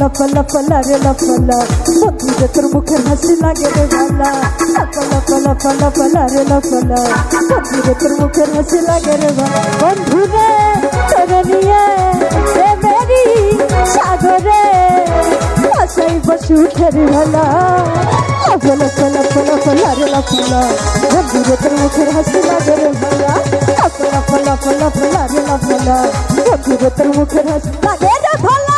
লাফালা ফালা রে লাফালা বন্ধুরে তোর মুখের হাসি লাগে রে ভালা লাফালা ফালা ফালা ফালা রে লাফালা বন্ধুরে তোর মুখের হাসি লাগে রে ভালা বন্ধুরে তোরে নিয়ে রে মেরি সাগরে আসাই বসু খেরি ভালা লাফালা ফালা ফালা ফালা রে লাফালা বন্ধুরে তোর মুখের হাসি লাগে রে ভালা লাফালা ফালা ফালা ফালা রে লাফালা বন্ধুরে তোর মুখের হাসি লাগে রে ভালা কোথায়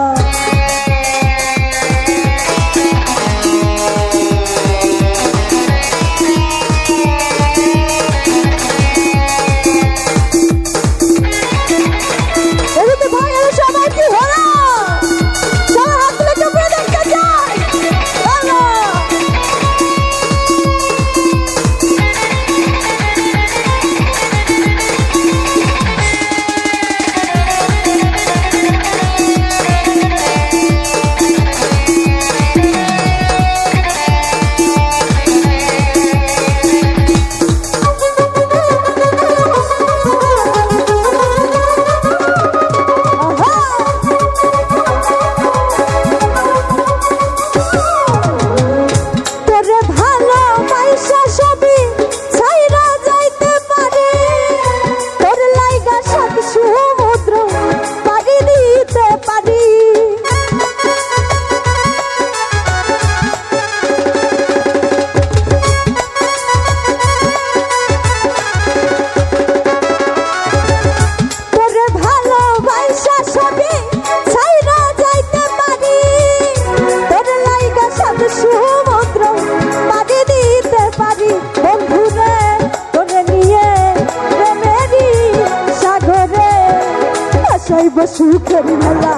আসাইব সুখের মেলা।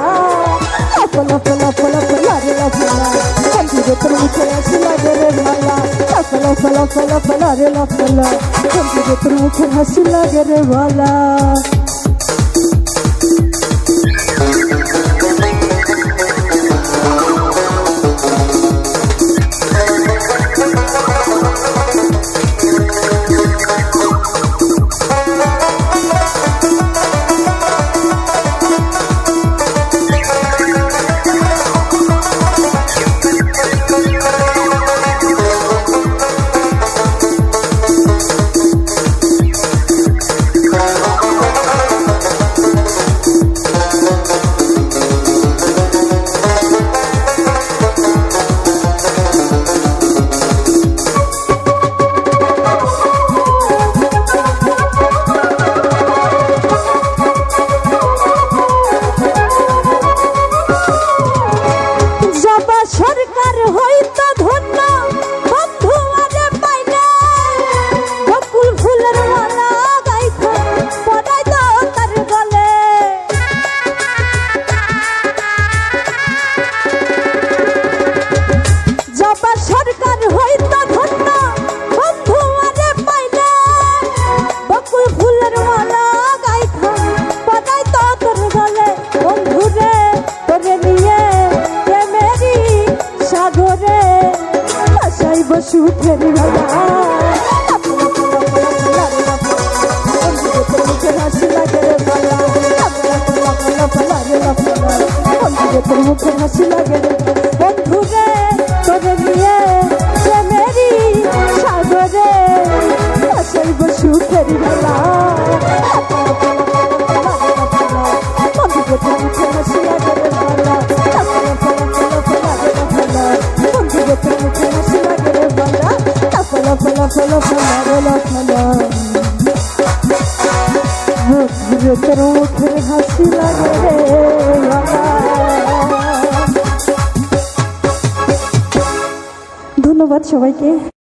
ফলা ফলা ফলা ফলা রে ফলা বন্ধুরে তোর মুখে হাসি লাগে ভালা ফলা ফলা ফলা ফলা রে ফলা বন্ধুরে তোর মুখে হাসি লাগে রে ভালা জীব সুখের তোর মুখে হাসি লাগে বন্ধু রে তোর নিয়ে প্রেমেরি সাগরে হাসাইব সুখের বেলা ধন্যবাদ সবাইকে।